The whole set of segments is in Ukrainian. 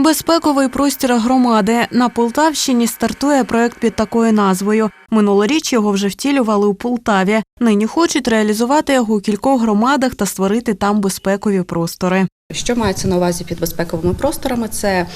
Безпековий простір громади на Полтавщині стартує проект під такою назвою. Минулоріч його вже втілювали у Полтаві. Нині хочуть реалізувати його у кількох громадах та створити там безпекові простори. Що мається на увазі під безпековими просторами? Це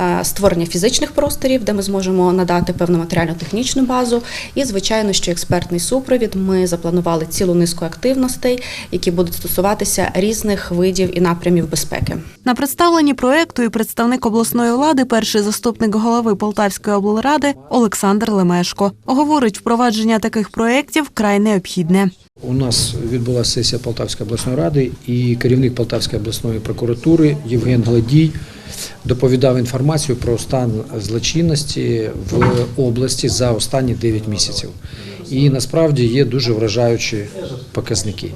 е, створення фізичних просторів, де ми зможемо надати певну матеріально-технічну базу. І, звичайно, що експертний супровід. Ми запланували цілу низку активностей, які будуть стосуватися різних видів і напрямів безпеки. На представленні проекту і представник обласної влади, перший заступник голови Полтавської облради Олександр Лемешко. Говорить, впровадження таких проєктів вкрай необхідне. У нас відбулася сесія Полтавської обласної ради і керівник Полтавської обласної прокуратури Євген Гладій доповідав інформацію про стан злочинності в області за останні 9 місяців. І насправді є дуже вражаючі показники.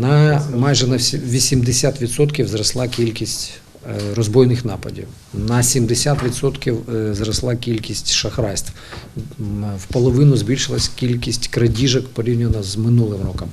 На майже на всі- 80% зросла кількість е, розбойних нападів. На 70% е, зросла кількість шахрайств. В половину збільшилась кількість крадіжок порівняно з минулим роком.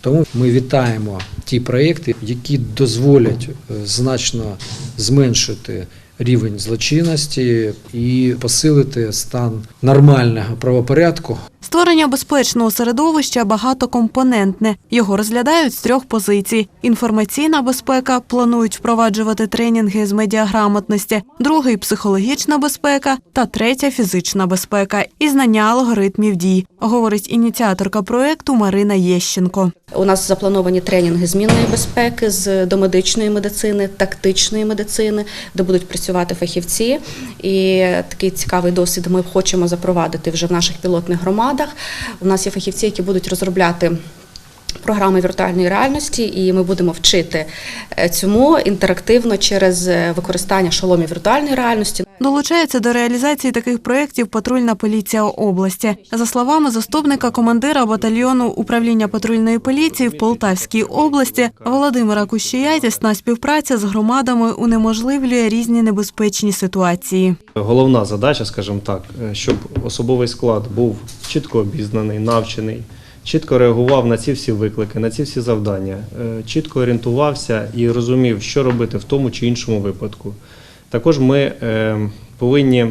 Тому ми вітаємо ті проекти, які дозволять е, значно зменшити рівень злочинності і посилити стан нормального правопорядку Створення безпечного середовища багатокомпонентне. Його розглядають з трьох позицій: інформаційна безпека, планують впроваджувати тренінги з медіаграмотності, другий психологічна безпека та третя фізична безпека і знання алгоритмів дій, говорить ініціаторка проекту Марина Єщенко. У нас заплановані тренінги змінної безпеки з домедичної медицини, тактичної медицини, де будуть працювати фахівці. І такий цікавий досвід ми хочемо запровадити вже в наших пілотних громадах. У нас є фахівці, які будуть розробляти. Програми віртуальної реальності, і ми будемо вчити е, цьому інтерактивно через е, використання шоломів віртуальної реальності. Долучається до реалізації таких проєктів патрульна поліція області. За словами заступника командира батальйону управління патрульної поліції в Полтавській області Володимира Кущія, тісна співпраця з громадами унеможливлює різні небезпечні ситуації. Головна задача, скажімо так, е, щоб особовий склад був чітко обізнаний, навчений, чітко реагував на ці всі виклики, на ці всі завдання, е, чітко орієнтувався і розумів, що робити в тому чи іншому випадку. Також ми е, повинні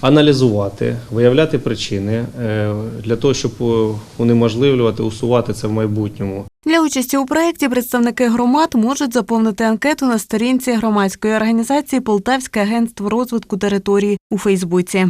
аналізувати, виявляти причини е, для того, щоб унеможливлювати, усувати це в майбутньому. Для участі у проєкті представники громад можуть заповнити анкету на сторінці громадської організації Полтавське агентство розвитку території у Фейсбуці.